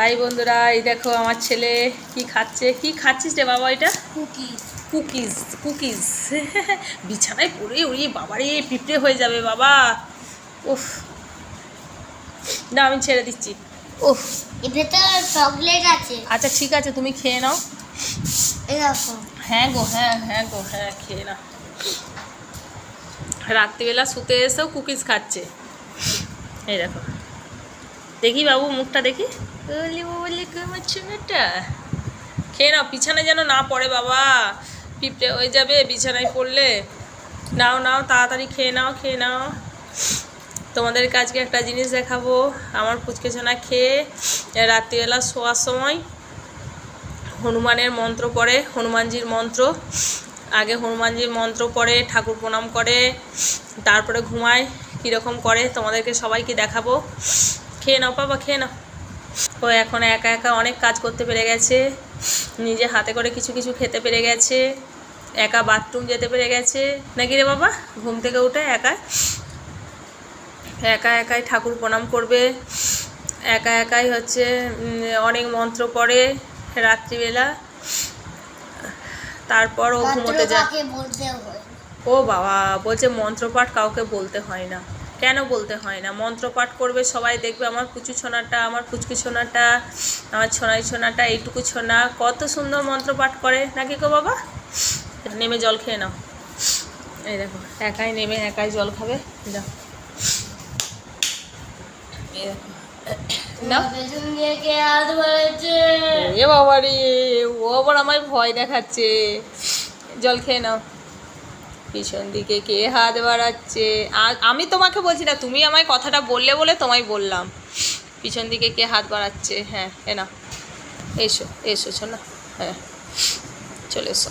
High বন্ধুরা এই দেখো আমার ছেলে কি খাচ্ছে? কি খাচ্ছিস রে বাবা এটা? কুকিজ। Cookies cookies. বিছানায় পড়ে উড়িয়ে বাবারে পিঁপড়ে হয়ে যাবে বাবা। উফ। না আমি ছেড়ে দিচ্ছি। উফ এর ভেতর চকলেট আছে। আচ্ছা ঠিক আছে তুমি খেয়ে নাও। হ্যাঁ গো হ্যাঁ হ্যাঁ গো হ্যাঁ খেয়ে নাও। রাত্রিবেলা শুতে এসেও কুকিজ খাচ্ছে। এই দেখো। দেখি বাবু মুখটা দেখি। বলি বলি আমার ছোনাটা খেয়ে নাও বিছানায় যেন না পড়ে বাবা। পিঁপড়ে হয়ে যাবে বিছানায় পড়লে। নাও নাও তাড়াতাড়ি খেয়ে নাও খেয়ে নাও। তোমাদের আজকে একটা জিনিস দেখাবো। আমার পুচকে ছানা খেয়ে রাত্রিবেলা শোয়ার সময় হনুমানের মন্ত্র পড়ে হনুমানজির মন্ত্র। আগে হনুমানজির মন্ত্র পড়ে ঠাকুর প্রণাম করে তারপরে ঘুমায় কীরকম করে তোমাদেরকে সবাইকে দেখাবো। খেয়ে নাও বাবা খেয়ে নাও। ও এখন একা একা অনেক কাজ করতে পেরে গেছে। নিজে হাতে করে কিছু কিছু খেতে পেরে গেছে। একা বাথরুম যেতে পেরে গেছে। নাকি রে বাবা? ঘুম থেকে উঠে একা একা একাই ঠাকুর প্রণাম করবে। একা একাই হচ্ছে অনেক মন্ত্র পড়ে রাত্রিবেলা। তারপর ও ঘুমোতে যায়। ও বাবা বলছে মন্ত্রপাঠ কাউকে বলতে হয় না। কেন বলতে হয় না? মন্ত্রপাঠ করবে, সবাই দেখবে আমার কুচু ছোনাটা, আমার কুচকু ছোনাটা, আমার ছোনাই ছোনাটা, এইটুকু ছোনা। কত সুন্দর মন্ত্রপাঠ করে, নাকি গো বাবা? নেমে জল খেয়ে নাও। এই দেখো, একাই নেমে একাই জল খাবে। যাও এই কে এ বাবা রে ও আবার আমায় ভয় দেখাচ্ছে। জল খেয়ে নাও। পিছন দিকে কে হাত বাড়াচ্ছে? আমি তোমাকে বলছি না, তুমি আমায় কথাটা বললে বলে তোমায় বললাম। পিছন দিকে কে হাত বাড়াচ্ছে? হ্যাঁ এ না। এসো এসো না হ্যাঁ চলে এসো।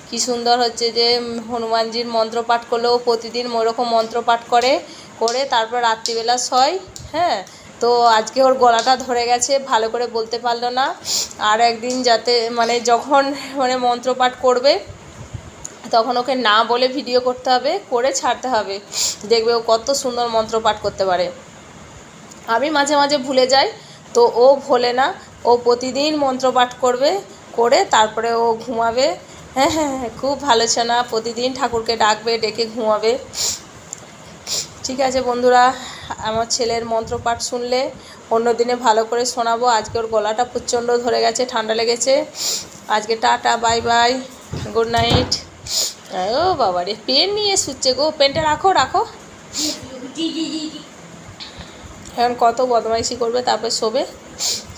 কি সুন্দর হচ্ছে যে হনুমানজির মন্ত্র পাঠ করলেও প্রতিদিন ওরকম মন্ত্র পাঠ করে করে তারপর রাত্রিবেলা শয় হ্যাঁ? তো আজকে ওর গলাটা ধরে গেছে, ভালো করে বলতে পারল না। আর একদিন যাতে মানে যখন মানে মন্ত্র পাঠ করবে, তখন ওকে না বলে ভিডিও করতে হবে, করে ছাড়তে হবে। দেখবে ও কত সুন্দর মন্ত্র পাঠ করতে পারে। আমি মাঝে মাঝে ভুলে যাই, তো ও ভোলে না। ও প্রতিদিন মন্ত্রপাঠ করবে, করে তারপরে ও ঘুমাবে। হ্যাঁ হ্যাঁ হ্যাঁ, খুব ভালো না প্রতিদিন ঠাকুরকে ডাকবে ডেকে ঘুমাবে। ঠিক আছে বন্ধুরা আমার ছেলের মন্ত্রপাঠ শুনলে অন্য দিনে ভালো করে শোনাবো। আজকে ওর গলাটা প্রচণ্ড ধরে গেছে ঠান্ডা লেগেছে। আজকে tata bye bye good night. ও বাবা রে পেন নিয়ে শুচ্ছে গো পেনটা রাখো রাখো। এখন কত বদমাইশি করবে তারপর শোবে।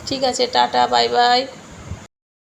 ঠিক আছে টাটা বাই বাই।